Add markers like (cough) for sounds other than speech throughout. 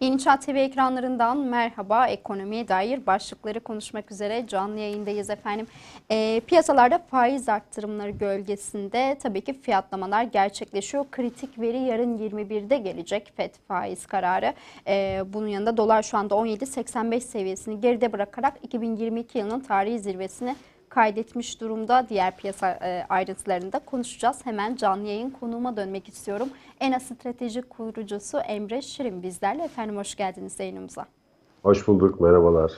İnşaat TV ekranlarından merhaba. Ekonomiye dair başlıkları konuşmak üzere canlı yayındayız efendim. E, piyasalarda faiz arttırımları gölgesinde tabii ki fiyatlamalar gerçekleşiyor. Kritik veri yarın 21'de gelecek FED faiz kararı. E, bunun yanında dolar şu anda 17.85 seviyesini geride bırakarak 2022 yılının tarihi zirvesini kaydetmiş durumda. Diğer piyasa e, ayrıntılarını da konuşacağız. Hemen canlı yayın konuğuma dönmek istiyorum. ENA Strateji kurucusu Emre Şirin bizlerle. Efendim hoş geldiniz yayınımıza. Hoş bulduk, merhabalar.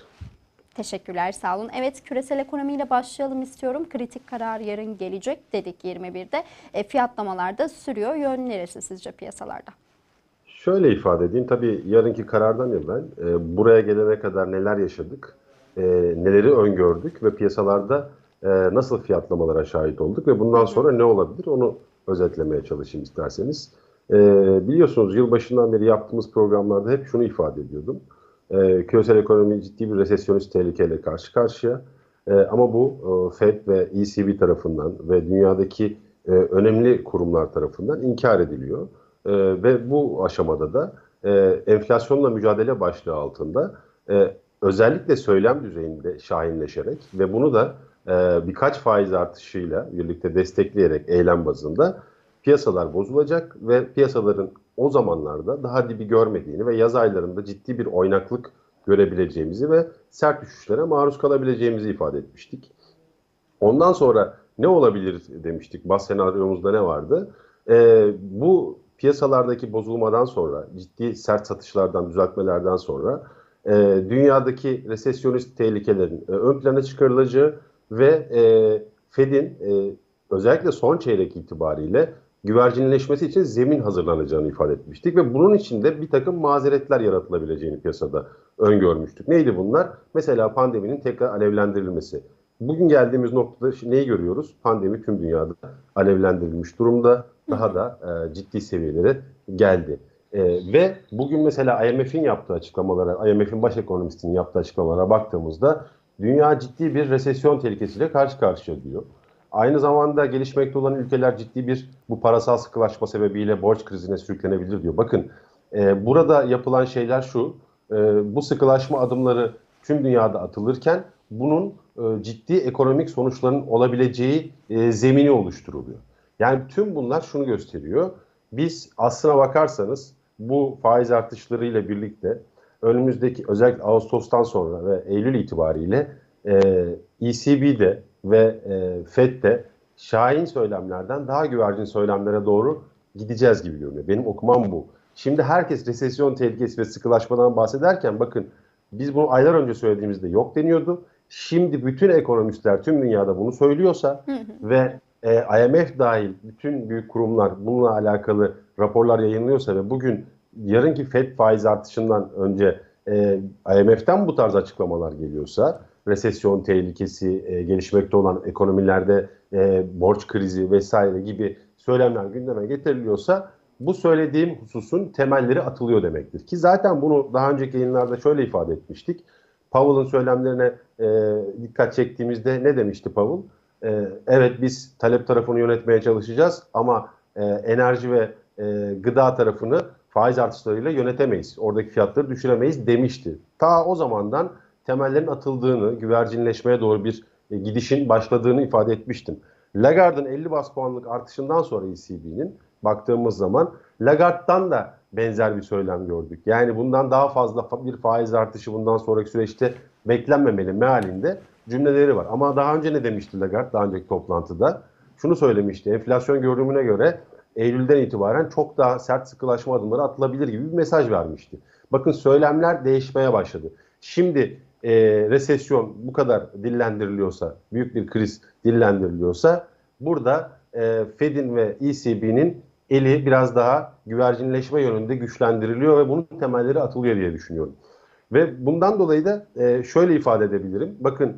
Teşekkürler, sağ olun. Evet, küresel ekonomiyle başlayalım istiyorum. Kritik karar yarın gelecek dedik 21'de. E, fiyatlamalar da sürüyor. Yön neresi sizce piyasalarda? Şöyle ifade edeyim, tabii yarınki karardan evvel e, buraya gelene kadar neler yaşadık, e, neleri öngördük ve piyasalarda e, nasıl fiyatlamalara şahit olduk ve bundan sonra ne olabilir onu özetlemeye çalışayım isterseniz. E, biliyorsunuz yılbaşından beri yaptığımız programlarda hep şunu ifade ediyordum. E, küresel ekonomi ciddi bir resesyonist tehlikeyle karşı karşıya. E, ama bu e, FED ve ECB tarafından ve dünyadaki e, önemli kurumlar tarafından inkar ediliyor. E, ve bu aşamada da e, enflasyonla mücadele başlığı altında e, özellikle söylem düzeyinde şahinleşerek ve bunu da e, birkaç faiz artışıyla birlikte destekleyerek eylem bazında piyasalar bozulacak ve piyasaların o zamanlarda daha dibi görmediğini ve yaz aylarında ciddi bir oynaklık görebileceğimizi ve sert düşüşlere maruz kalabileceğimizi ifade etmiştik. Ondan sonra ne olabilir demiştik. Bas senaryomuzda ne vardı? Ee, bu piyasalardaki bozulmadan sonra, ciddi sert satışlardan, düzeltmelerden sonra e, dünyadaki resesyonist tehlikelerin e, ön plana çıkarılacağı ve e, Fed'in e, özellikle son çeyrek itibariyle güvercinleşmesi için zemin hazırlanacağını ifade etmiştik ve bunun için de bir takım mazeretler yaratılabileceğini piyasada öngörmüştük. Neydi bunlar? Mesela pandeminin tekrar alevlendirilmesi. Bugün geldiğimiz noktada neyi görüyoruz? Pandemi tüm dünyada alevlendirilmiş durumda. Daha da e, ciddi seviyelere geldi. E, ve bugün mesela IMF'in yaptığı açıklamalara, IMF'in baş ekonomistinin yaptığı açıklamalara baktığımızda dünya ciddi bir resesyon tehlikesiyle karşı karşıya diyor. Aynı zamanda gelişmekte olan ülkeler ciddi bir bu parasal sıkılaşma sebebiyle borç krizine sürüklenebilir diyor. Bakın e, burada yapılan şeyler şu, e, bu sıkılaşma adımları tüm dünyada atılırken bunun e, ciddi ekonomik sonuçların olabileceği e, zemini oluşturuluyor. Yani tüm bunlar şunu gösteriyor. Biz aslına bakarsanız bu faiz artışlarıyla birlikte önümüzdeki özellikle Ağustos'tan sonra ve Eylül itibariyle e, ECB'de ve e, FED'de şahin söylemlerden daha güvercin söylemlere doğru gideceğiz gibi görünüyor. Benim okumam bu. Şimdi herkes resesyon tehlikesi ve sıkılaşmadan bahsederken bakın biz bunu aylar önce söylediğimizde yok deniyordu. Şimdi bütün ekonomistler tüm dünyada bunu söylüyorsa ve e, IMF dahil bütün büyük kurumlar bununla alakalı raporlar yayınlıyorsa ve bugün yarınki FED faiz artışından önce e, IMF'den bu tarz açıklamalar geliyorsa resesyon tehlikesi, e, gelişmekte olan ekonomilerde e, borç krizi vesaire gibi söylemler gündeme getiriliyorsa bu söylediğim hususun temelleri atılıyor demektir. Ki zaten bunu daha önceki yayınlarda şöyle ifade etmiştik. Powell'ın söylemlerine e, dikkat çektiğimizde ne demişti Powell? E, evet biz talep tarafını yönetmeye çalışacağız ama e, enerji ve e, gıda tarafını faiz artışlarıyla yönetemeyiz. Oradaki fiyatları düşüremeyiz demişti. Ta o zamandan temellerin atıldığını, güvercinleşmeye doğru bir e, gidişin başladığını ifade etmiştim. Lagarde'ın 50 bas puanlık artışından sonra ECB'nin baktığımız zaman Lagarde'dan da benzer bir söylem gördük. Yani bundan daha fazla bir faiz artışı bundan sonraki süreçte beklenmemeli mealinde cümleleri var. Ama daha önce ne demişti Lagarde daha önceki toplantıda? Şunu söylemişti. Enflasyon görünümüne göre Eylül'den itibaren çok daha sert sıkılaşma adımları atılabilir gibi bir mesaj vermişti. Bakın söylemler değişmeye başladı. Şimdi e, resesyon bu kadar dillendiriliyorsa, büyük bir kriz dillendiriliyorsa burada e, Fed'in ve ECB'nin eli biraz daha güvercinleşme yönünde güçlendiriliyor ve bunun temelleri atılıyor diye düşünüyorum. Ve bundan dolayı da e, şöyle ifade edebilirim. Bakın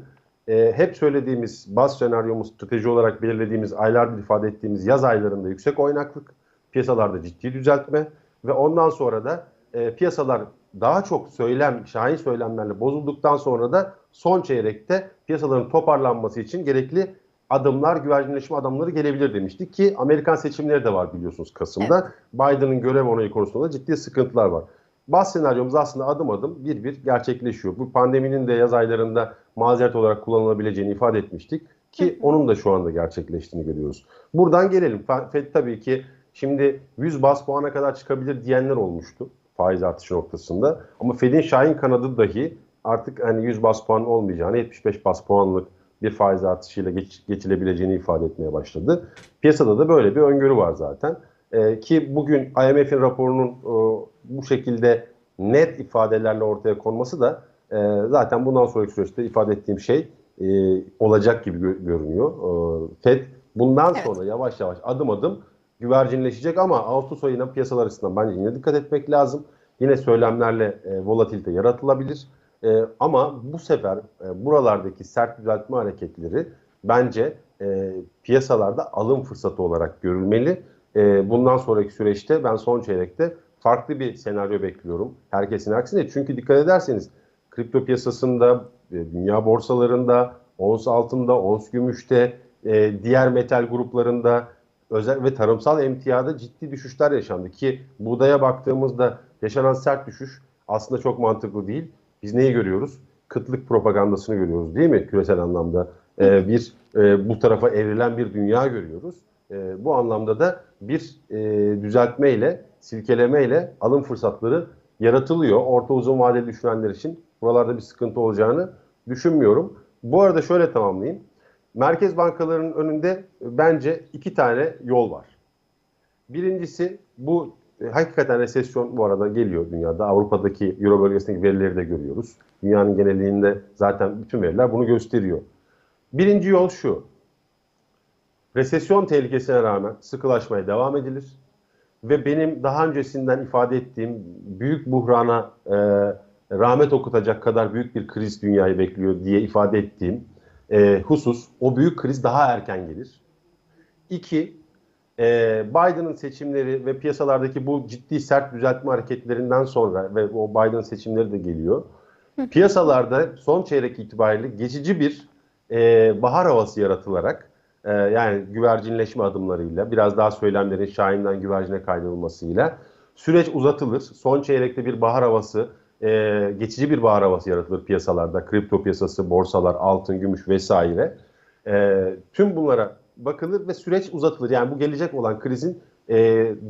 e, hep söylediğimiz baz senaryomuz, strateji olarak belirlediğimiz, aylardır ifade ettiğimiz yaz aylarında yüksek oynaklık, piyasalarda ciddi düzeltme ve ondan sonra da e, piyasalar daha çok söylem, şahin söylemlerle bozulduktan sonra da son çeyrekte piyasaların toparlanması için gerekli adımlar, güvercinleşme adımları gelebilir demiştik ki Amerikan seçimleri de var biliyorsunuz Kasım'da. Evet. Biden'ın görev onayı konusunda ciddi sıkıntılar var. Baz senaryomuz aslında adım adım bir bir gerçekleşiyor. Bu pandeminin de yaz aylarında mazeret olarak kullanılabileceğini ifade etmiştik ki onun da şu anda gerçekleştiğini görüyoruz. Buradan gelelim. Fe- FED tabii ki şimdi 100 bas puana kadar çıkabilir diyenler olmuştu faiz artışı noktasında. Ama Fed'in Şahin kanadı dahi artık hani 100 bas puan olmayacağını 75 bas puanlık bir faiz artışıyla geç, geçilebileceğini ifade etmeye başladı. Piyasada da böyle bir öngörü var zaten. Ee, ki bugün IMF'in raporunun e, bu şekilde net ifadelerle ortaya konması da e, zaten bundan sonraki süreçte ifade ettiğim şey e, olacak gibi gö- görünüyor. E, Fed bundan Evet. sonra yavaş yavaş adım adım güvercinleşecek ama Ağustos ayına piyasalar açısından bence yine dikkat etmek lazım. Yine söylemlerle e, volatilite yaratılabilir. E, ama bu sefer e, buralardaki sert düzeltme hareketleri bence e, piyasalarda alım fırsatı olarak görülmeli. E, bundan sonraki süreçte ben son çeyrekte farklı bir senaryo bekliyorum. Herkesin aksine. Çünkü dikkat ederseniz kripto piyasasında, e, dünya borsalarında, ons altında, ons gümüşte, e, diğer metal gruplarında özel ve tarımsal emtiyada ciddi düşüşler yaşandı ki buğdaya baktığımızda yaşanan sert düşüş aslında çok mantıklı değil. Biz neyi görüyoruz? Kıtlık propagandasını görüyoruz değil mi küresel anlamda? Ee, bir e, bu tarafa evrilen bir dünya görüyoruz. E, bu anlamda da bir e, düzeltmeyle, silkelemeyle alım fırsatları yaratılıyor. Orta uzun vadeli düşünenler için buralarda bir sıkıntı olacağını düşünmüyorum. Bu arada şöyle tamamlayayım. Merkez bankalarının önünde bence iki tane yol var. Birincisi bu e, hakikaten resesyon bu arada geliyor dünyada. Avrupa'daki Euro bölgesindeki verileri de görüyoruz. Dünyanın genelliğinde zaten bütün veriler bunu gösteriyor. Birinci yol şu. Resesyon tehlikesine rağmen sıkılaşmaya devam edilir. Ve benim daha öncesinden ifade ettiğim büyük buhrana e, rahmet okutacak kadar büyük bir kriz dünyayı bekliyor diye ifade ettiğim e, husus o büyük kriz daha erken gelir. İki, e, Biden'ın seçimleri ve piyasalardaki bu ciddi sert düzeltme hareketlerinden sonra ve o Biden seçimleri de geliyor. Piyasalarda son çeyrek itibariyle geçici bir e, bahar havası yaratılarak e, yani güvercinleşme adımlarıyla biraz daha söylemlerin Şahin'den güvercine kaydırılmasıyla süreç uzatılır. Son çeyrekte bir bahar havası e, geçici bir bahar havası yaratılır piyasalarda. Kripto piyasası, borsalar, altın, gümüş vesaire. E, tüm bunlara bakılır ve süreç uzatılır. Yani bu gelecek olan krizin e,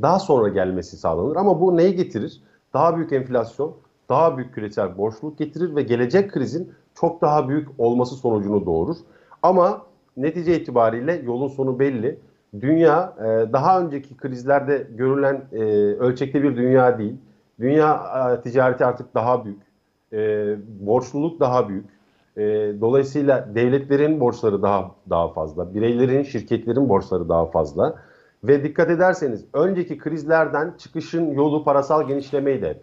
daha sonra gelmesi sağlanır. Ama bu neyi getirir? Daha büyük enflasyon, daha büyük küresel borçluluk getirir ve gelecek krizin çok daha büyük olması sonucunu doğurur. Ama netice itibariyle yolun sonu belli. Dünya e, daha önceki krizlerde görülen e, ölçekte bir dünya değil. Dünya e, ticareti artık daha büyük. E, borçluluk daha büyük. E, dolayısıyla devletlerin borçları daha daha fazla, bireylerin, şirketlerin borçları daha fazla. Ve dikkat ederseniz önceki krizlerden çıkışın yolu parasal genişlemeydi.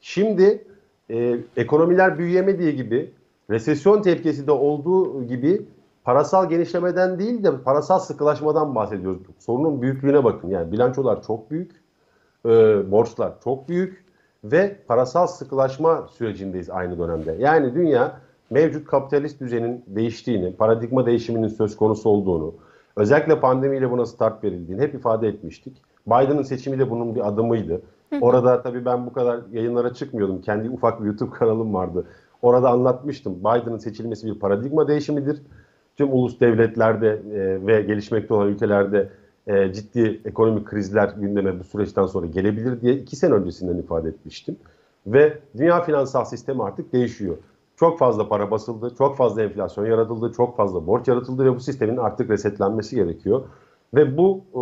Şimdi e, ekonomiler büyüyemediği gibi, resesyon tehlikesi de olduğu gibi parasal genişlemeden değil de parasal sıkılaşmadan bahsediyoruz. Sorunun büyüklüğüne bakın. Yani bilançolar çok büyük, e, borçlar çok büyük ve parasal sıkılaşma sürecindeyiz aynı dönemde. Yani dünya mevcut kapitalist düzenin değiştiğini, paradigma değişiminin söz konusu olduğunu, özellikle pandemiyle buna start verildiğini hep ifade etmiştik. Biden'ın seçimi de bunun bir adımıydı. Orada tabii ben bu kadar yayınlara çıkmıyordum. Kendi ufak bir YouTube kanalım vardı. Orada anlatmıştım. Biden'ın seçilmesi bir paradigma değişimidir. Tüm ulus devletlerde e, ve gelişmekte olan ülkelerde e, ciddi ekonomik krizler gündeme bu süreçten sonra gelebilir diye iki sene öncesinden ifade etmiştim. Ve dünya finansal sistemi artık değişiyor. Çok fazla para basıldı, çok fazla enflasyon yaratıldı, çok fazla borç yaratıldı ve bu sistemin artık resetlenmesi gerekiyor. Ve bu e,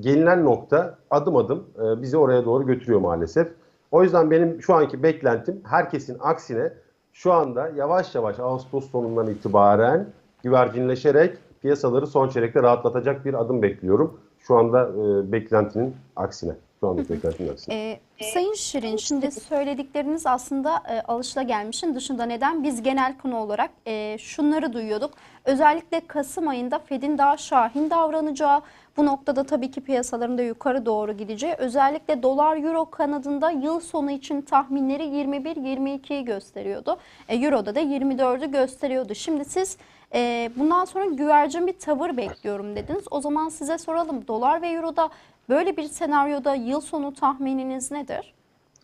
gelinen nokta adım adım e, bizi oraya doğru götürüyor maalesef. O yüzden benim şu anki beklentim herkesin aksine şu anda yavaş yavaş Ağustos sonundan itibaren güvercinleşerek piyasaları son çeyrekte rahatlatacak bir adım bekliyorum. Şu anda e, beklentinin aksine. Şu anda beklentinin aksine. Ee, Sayın Şirin, şimdi söyledikleriniz aslında e, alışılagelmişin dışında neden? Biz genel konu olarak e, şunları duyuyorduk. Özellikle Kasım ayında Fed'in daha şahin davranacağı, bu noktada tabii ki piyasaların da yukarı doğru gideceği, özellikle dolar euro kanadında yıl sonu için tahminleri 21-22'yi gösteriyordu. E, Euro'da da 24'ü gösteriyordu. Şimdi siz e, bundan sonra güvercin bir tavır bekliyorum dediniz. O zaman size soralım dolar ve euroda böyle bir senaryoda yıl sonu tahmininiz nedir?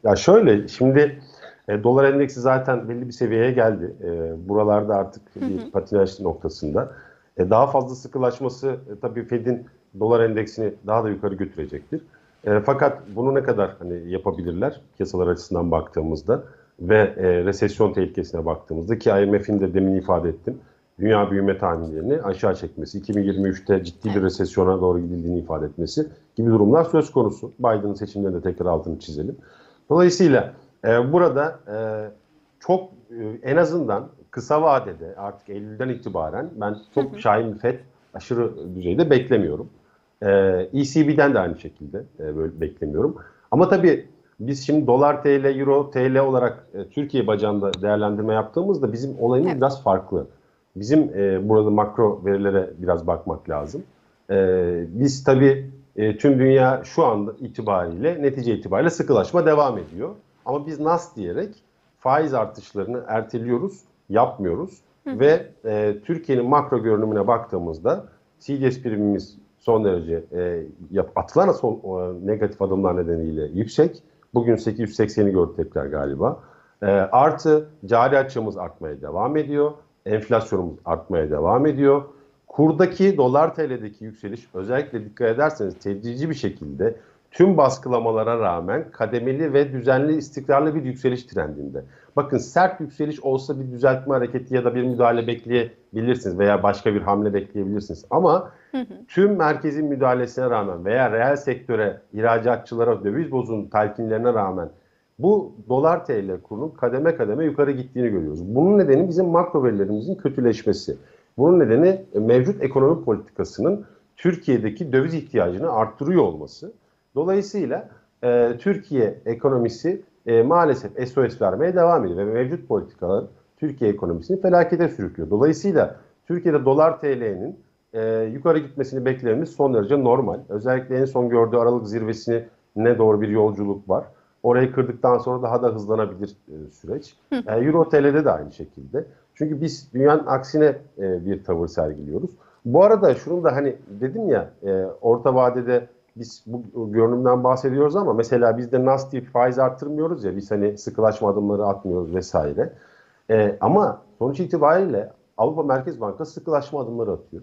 Ya şöyle şimdi e, dolar endeksi zaten belli bir seviyeye geldi. E, buralarda artık bir patinaj noktasında. E, daha fazla sıkılaşması e, tabii Fed'in dolar endeksini daha da yukarı götürecektir. E, fakat bunu ne kadar hani yapabilirler piyasalar açısından baktığımızda ve e, resesyon tehlikesine baktığımızda ki IMF'in de demin ifade ettim. Dünya büyüme tahminlerini aşağı çekmesi, 2023'te ciddi bir resesyona doğru gidildiğini ifade etmesi gibi durumlar söz konusu. Biden'ın seçimlerinde tekrar altını çizelim. Dolayısıyla e, burada e, çok e, en azından kısa vadede artık Eylül'den itibaren ben çok şahin bir FED aşırı düzeyde beklemiyorum. E, ECB'den de aynı şekilde e, böyle beklemiyorum. Ama tabii biz şimdi dolar TL, euro TL olarak e, Türkiye bacağında değerlendirme yaptığımızda bizim olayımız Evet. biraz farklı. Bizim e, burada makro verilere biraz bakmak lazım. E, biz tabii e, tüm dünya şu anda itibariyle netice itibariyle sıkılaşma devam ediyor. Ama biz nas diyerek faiz artışlarını erteliyoruz, yapmıyoruz. Ve e, Türkiye'nin makro görünümüne baktığımızda CDS primimiz son derece e, yap- atılan son o, negatif adımlar nedeniyle yüksek. Bugün 880'i gördü tekrar galiba. E, artı cari açığımız artmaya devam ediyor. Enflasyonumuz artmaya devam ediyor. Kurdaki dolar TL'deki yükseliş özellikle dikkat ederseniz tedrici bir şekilde tüm baskılamalara rağmen kademeli ve düzenli istikrarlı bir yükseliş trendinde. Bakın sert yükseliş olsa bir düzeltme hareketi ya da bir müdahale bekleyebilirsiniz veya başka bir hamle bekleyebilirsiniz. Ama tüm merkezin müdahalesine rağmen veya reel sektöre, ihracatçılara, döviz bozun telkinlerine rağmen bu dolar TL kurunun kademe kademe yukarı gittiğini görüyoruz. Bunun nedeni bizim makro verilerimizin kötüleşmesi. Bunun nedeni e, mevcut ekonomi politikasının Türkiye'deki döviz ihtiyacını arttırıyor olması. Dolayısıyla e, Türkiye ekonomisi e, maalesef SOS vermeye devam ediyor ve mevcut politikalar Türkiye ekonomisini felakete sürüklüyor. Dolayısıyla Türkiye'de dolar TL'nin e, yukarı gitmesini beklememiz son derece normal. Özellikle en son gördüğü Aralık zirvesine ne doğru bir yolculuk var. Orayı kırdıktan sonra daha da hızlanabilir e, süreç. E, Euro TL'de de aynı şekilde. Çünkü biz dünyanın aksine e, bir tavır sergiliyoruz. Bu arada şunu da hani dedim ya e, orta vadede biz bu görünümden bahsediyoruz ama mesela biz de NAS deyip faiz arttırmıyoruz ya biz hani sıkılaşma adımları atmıyoruz vesaire. E, ama sonuç itibariyle Avrupa Merkez Bankası sıkılaşma adımları atıyor.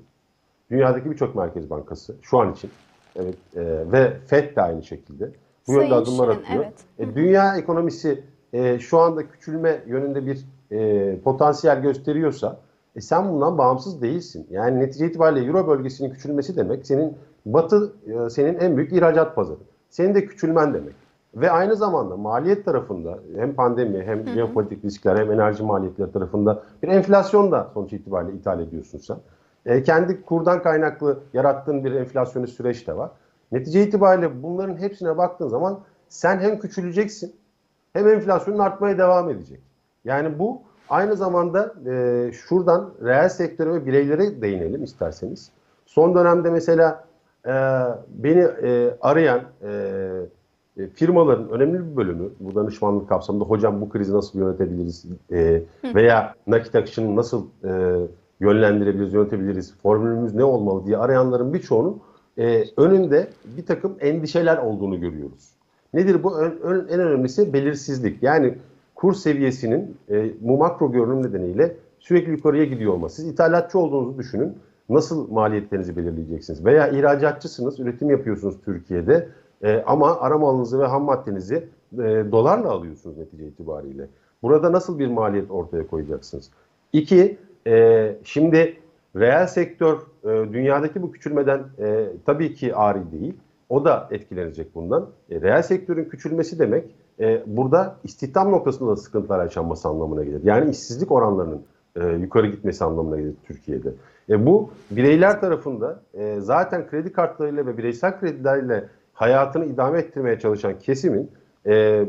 Dünyadaki birçok merkez bankası şu an için evet e, ve FED de aynı şekilde bu Sayın yönde adımlar Şirin, atıyor. evet. E, dünya ekonomisi e, şu anda küçülme yönünde bir e, potansiyel gösteriyorsa e, sen bundan bağımsız değilsin. Yani netice itibariyle Euro bölgesinin küçülmesi demek senin Batı e, senin en büyük ihracat pazarı. Senin de küçülmen demek. Ve aynı zamanda maliyet tarafında hem pandemi hem jeopolitik riskler hem enerji maliyetleri tarafında bir enflasyon da sonuç itibariyle ithal ediyorsun sen. E, kendi kurdan kaynaklı yarattığın bir enflasyonist süreç de var. Netice itibariyle bunların hepsine baktığın zaman sen hem küçüleceksin hem enflasyonun artmaya devam edecek. Yani bu aynı zamanda e, şuradan reel sektöre ve bireylere değinelim isterseniz. Son dönemde mesela e, beni e, arayan e, e, firmaların önemli bir bölümü bu danışmanlık kapsamında hocam bu krizi nasıl yönetebiliriz e, veya nakit akışını nasıl e, yönlendirebiliriz, yönetebiliriz, formülümüz ne olmalı diye arayanların birçoğunun e, önünde bir takım endişeler olduğunu görüyoruz. Nedir bu? Ön- ön- en önemlisi belirsizlik. Yani kur seviyesinin e, bu makro görünüm nedeniyle sürekli yukarıya gidiyor olması. Siz ithalatçı olduğunuzu düşünün. Nasıl maliyetlerinizi belirleyeceksiniz? Veya ihracatçısınız, üretim yapıyorsunuz Türkiye'de e, ama ara malınızı ve ham maddenizi e, dolarla alıyorsunuz netice itibariyle. Burada nasıl bir maliyet ortaya koyacaksınız? İki, e, şimdi reel sektör e, dünyadaki bu küçülmeden e, tabii ki ari değil. O da etkilenecek bundan. E, reel sektörün küçülmesi demek e, burada istihdam noktasında da sıkıntılar yaşanması anlamına gelir. Yani işsizlik oranlarının e, yukarı gitmesi anlamına gelir Türkiye'de. E, bu bireyler tarafında e, zaten kredi kartlarıyla ve bireysel kredilerle hayatını idame ettirmeye çalışan kesimin e,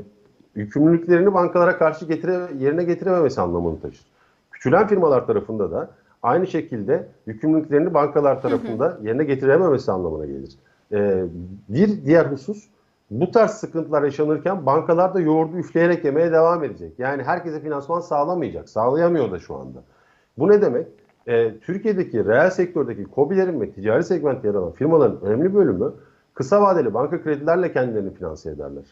yükümlülüklerini bankalara karşı getire, yerine getirememesi anlamını taşır. Küçülen firmalar tarafında da aynı şekilde yükümlülüklerini bankalar tarafında yerine getirememesi anlamına gelir. Ee, bir diğer husus bu tarz sıkıntılar yaşanırken bankalar da yoğurdu üfleyerek yemeye devam edecek. Yani herkese finansman sağlamayacak. Sağlayamıyor da şu anda. Bu ne demek? Ee, Türkiye'deki reel sektördeki KOBİ'lerin ve ticari segmentte yer alan firmaların önemli bölümü kısa vadeli banka kredilerle kendilerini finanse ederler.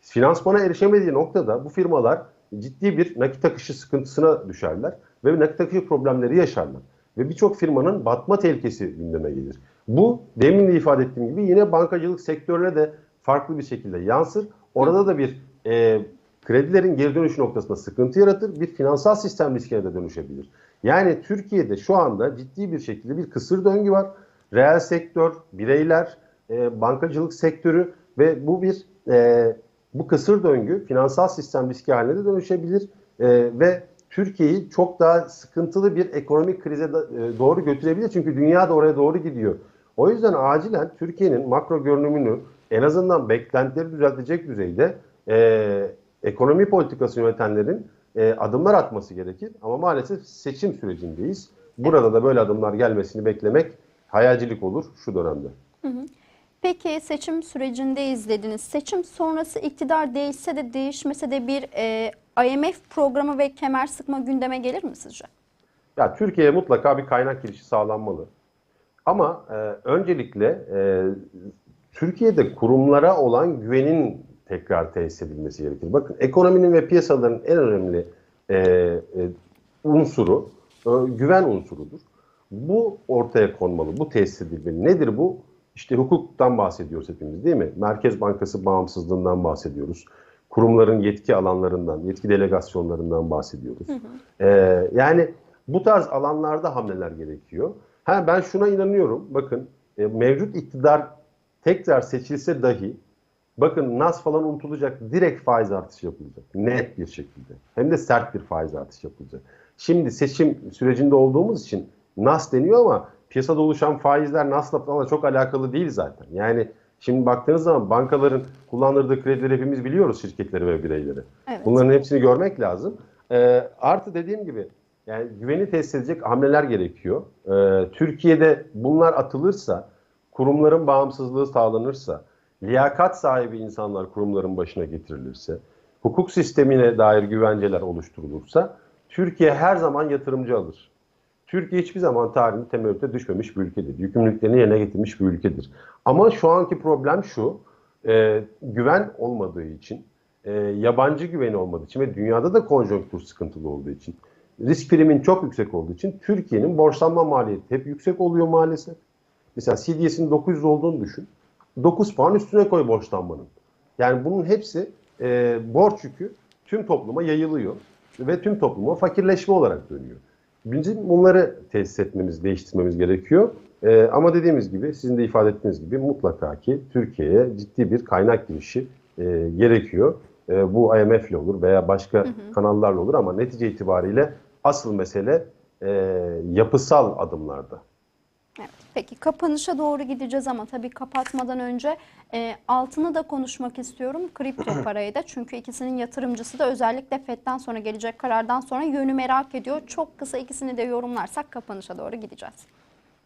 finansmana erişemediği noktada bu firmalar ciddi bir nakit akışı sıkıntısına düşerler ve nakit akışı problemleri yaşarlar. Ve birçok firmanın batma tehlikesi gündeme gelir. Bu demin de ifade ettiğim gibi yine bankacılık sektörüne de farklı bir şekilde yansır. Orada da bir e, kredilerin geri dönüş noktasında sıkıntı yaratır. Bir finansal sistem riskine de dönüşebilir. Yani Türkiye'de şu anda ciddi bir şekilde bir kısır döngü var. Reel sektör, bireyler, e, bankacılık sektörü ve bu bir e, bu kısır döngü finansal sistem riski haline de dönüşebilir E, ve Türkiye'yi çok daha sıkıntılı bir ekonomik krize e, doğru götürebilir. Çünkü dünya da oraya doğru gidiyor. O yüzden acilen Türkiye'nin makro görünümünü en azından beklentileri düzeltecek düzeyde e, ekonomi politikası yönetenlerin e, adımlar atması gerekir. Ama maalesef seçim sürecindeyiz. Burada da böyle adımlar gelmesini beklemek hayalcilik olur şu dönemde. Peki seçim sürecindeyiz dediniz. Seçim sonrası iktidar değişse de değişmese de bir e, IMF programı ve kemer sıkma gündeme gelir mi sizce? Ya Türkiye'ye mutlaka bir kaynak girişi sağlanmalı. Ama e, öncelikle e, Türkiye'de kurumlara olan güvenin tekrar tesis edilmesi gerekir. Bakın ekonominin ve piyasaların en önemli e, e, unsuru e, güven unsurudur. Bu ortaya konmalı, bu tesis edilmeli. Nedir bu? İşte hukuktan bahsediyoruz hepimiz değil mi? Merkez Bankası bağımsızlığından bahsediyoruz. Kurumların yetki alanlarından, yetki delegasyonlarından bahsediyoruz. Ee, yani bu tarz alanlarda hamleler gerekiyor. Ha, ben şuna inanıyorum. Bakın e, mevcut iktidar tekrar seçilse dahi bakın nas falan unutulacak. Direkt faiz artışı yapılacak. Net bir şekilde. Hem de sert bir faiz artışı yapılacak. Şimdi seçim sürecinde olduğumuz için nas deniyor ama piyasada oluşan faizler nasla falan çok alakalı değil zaten. Yani şimdi baktığınız zaman bankaların kullandırdığı kredileri hepimiz biliyoruz şirketleri ve bireyleri. Evet. Bunların hepsini görmek lazım. Ee, artı dediğim gibi yani güveni tesis edecek hamleler gerekiyor. Ee, Türkiye'de bunlar atılırsa, kurumların bağımsızlığı sağlanırsa, liyakat sahibi insanlar kurumların başına getirilirse, hukuk sistemine dair güvenceler oluşturulursa, Türkiye her zaman yatırımcı alır. Türkiye hiçbir zaman tarihinde temerrüte düşmemiş bir ülkedir. Yükümlülüklerini yerine getirmiş bir ülkedir. Ama şu anki problem şu, e, güven olmadığı için, e, yabancı güveni olmadığı için ve dünyada da konjonktür sıkıntılı olduğu için, risk primin çok yüksek olduğu için Türkiye'nin borçlanma maliyeti hep yüksek oluyor maalesef. Mesela CDS'in 900 olduğunu düşün. 9 puan üstüne koy borçlanmanın. Yani bunun hepsi e, borç yükü tüm topluma yayılıyor ve tüm topluma fakirleşme olarak dönüyor. Bizim bunları tesis etmemiz, değiştirmemiz gerekiyor. Ee, ama dediğimiz gibi, sizin de ifade ettiğiniz gibi mutlaka ki Türkiye'ye ciddi bir kaynak girişi e, gerekiyor. E, bu IMF ile olur veya başka kanallarla olur ama netice itibariyle asıl mesele e, yapısal adımlarda. Evet. Peki kapanışa doğru gideceğiz ama tabii kapatmadan önce e, altını da konuşmak istiyorum. Kripto (clears throat) parayı da çünkü ikisinin yatırımcısı da özellikle FED'den sonra gelecek karardan sonra yönü merak ediyor. Çok kısa ikisini de yorumlarsak kapanışa doğru gideceğiz.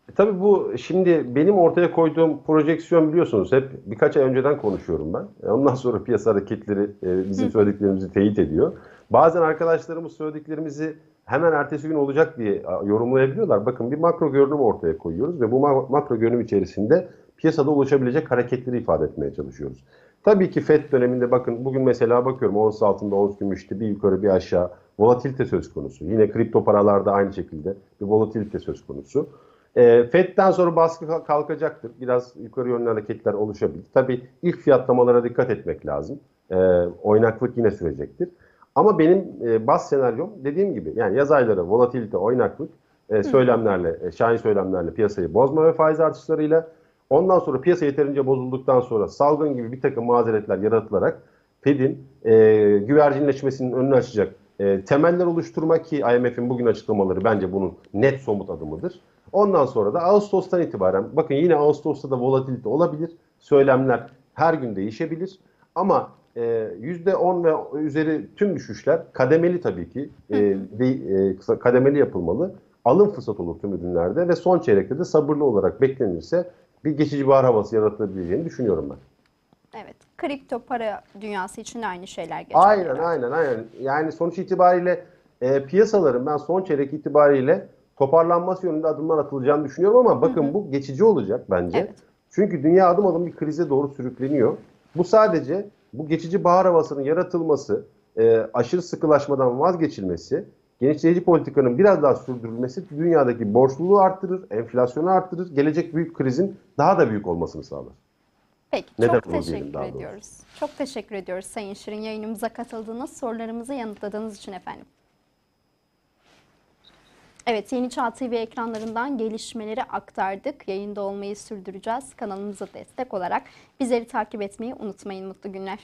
E, Tabii bu şimdi benim ortaya koyduğum projeksiyon biliyorsunuz hep birkaç ay önceden konuşuyorum ben. E, Ondan sonra piyasa hareketleri e, bizim söylediklerimizi teyit ediyor. Bazen arkadaşlarımız söylediklerimizi hemen ertesi gün olacak diye yorumlayabiliyorlar. Bakın bir makro görünüm ortaya koyuyoruz ve bu ma- makro görünüm içerisinde piyasada oluşabilecek hareketleri ifade etmeye çalışıyoruz. Tabii ki FED döneminde bakın bugün mesela bakıyorum ons altında ons gümüşte bir yukarı bir aşağı volatilite söz konusu. Yine kripto paralarda aynı şekilde bir volatilite söz konusu. E, FED'den sonra baskı kalk- kalkacaktır. Biraz yukarı yönlü hareketler oluşabilir. Tabii ilk fiyatlamalara dikkat etmek lazım. E, oynaklık yine sürecektir. Ama benim e, baz senaryom dediğim gibi yani yaz ayları volatilite, oynaklık e, söylemlerle, e, şahin söylemlerle piyasayı bozma ve faiz artışlarıyla ondan sonra piyasa yeterince bozulduktan sonra salgın gibi bir takım mazeretler yaratılarak Fed'in e, güvercinleşmesinin önünü açacak e, temeller oluşturmak ki IMF'in bugün açıklamaları bence bunun net somut adımıdır. Ondan sonra da Ağustos'tan itibaren bakın yine Ağustos'ta da volatilite olabilir. Söylemler her gün değişebilir. Ama e, %10 ve üzeri tüm düşüşler kademeli tabii ki e, de- e, kademeli yapılmalı. Alım fırsat olur tüm ürünlerde ve son çeyrekte de sabırlı olarak beklenirse bir geçici bahar havası yaratılabileceğini düşünüyorum ben. Evet. Kripto para dünyası için de aynı şeyler geçerli. Aynen aynen aynen. Yani sonuç itibariyle e, piyasaların ben son çeyrek itibariyle toparlanması yönünde adımlar atılacağını düşünüyorum ama bakın bu geçici olacak bence. Evet. Çünkü dünya adım adım bir krize doğru sürükleniyor. Bu sadece bu geçici bahar havasının yaratılması, e, aşırı sıkılaşmadan vazgeçilmesi, genişleyici politikanın biraz daha sürdürülmesi dünyadaki borçluluğu arttırır, enflasyonu arttırır, gelecek büyük krizin daha da büyük olmasını sağlar. Peki Neden çok teşekkür doğrusu. ediyoruz. Çok teşekkür ediyoruz Sayın Şirin yayınımıza katıldığınız, sorularımızı yanıtladığınız için efendim. Evet, Yeni Çağ TV ekranlarından gelişmeleri aktardık. Yayında olmayı sürdüreceğiz. Kanalımıza destek olarak bizleri takip etmeyi unutmayın. Mutlu günler.